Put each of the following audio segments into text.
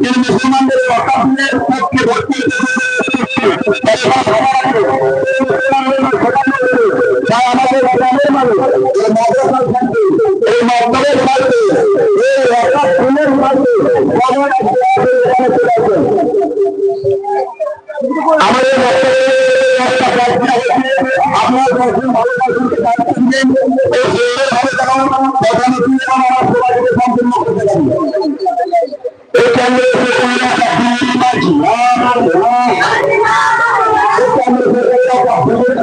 তিনি মুসলমানদের অকাপনের পক্ষে ভর্তি তাই আমাদের গ্রামের মানুষ এই মাদ্রাসার শান্তি এই এখানে চলে আসেন আমাদের আপনার দর্শন ভালো দায়িত্ব দিবেন এই সুন্দর ভাবে যেমন প্রধানমন্ত্রী এবং আমার সবাইকে সম্পূর্ণ করতে পারি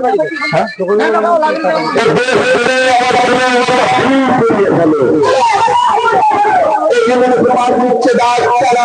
ঘোড়া হচ্ছে দাস তারা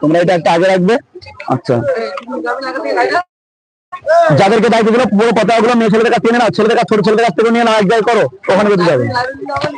তোমরা এটা একটা আগে রাখবে? আচ্ছা। যাদেরকে দায়িত্ব দিল পুরো পতাকা গুলো মেয়ে ছেলেদের কাছ থেকে না ছেলেদের কাছ ছোট ছেলেদের কাছ থেকে নিয়ে না এক করো ওখানে কোথায় যাবে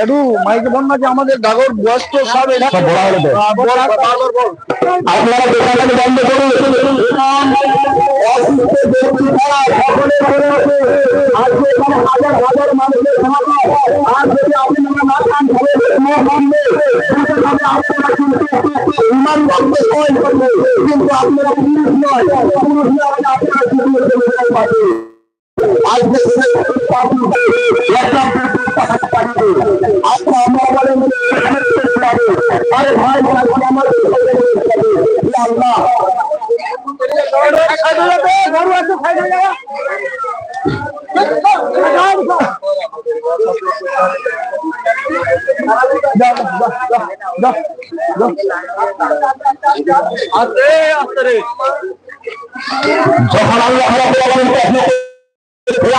একটু মাইকে বল না যে আমাদের ডাগর বয়স সব সব বড় হলো তো। বল, বারবার বল। আপনারা দোকানটাকে বন্ধ করুন। অসুস্থ ব্যক্তি ছাড়া সকলের ঘরে আছে আজকে এখানে হাজার হাজার মানুষের সমাগম আর যদি আপনি মনে না খান তাহলে মুখ বন্ধে সেখানে আপনারা কিন্তু ইমান বন্ধ কিন্তু আপনারা পুরুষ নয় পুরুষ নয় চলে যাই পাবে আজকে আচ্ছা আমরা বলেন আরে ভাই আমার আল্লাহ যখন আল্লাহ রাব্বুল আলামিন হে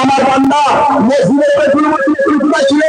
আমার বান্দা মসজিদের পেছনে ছিলে?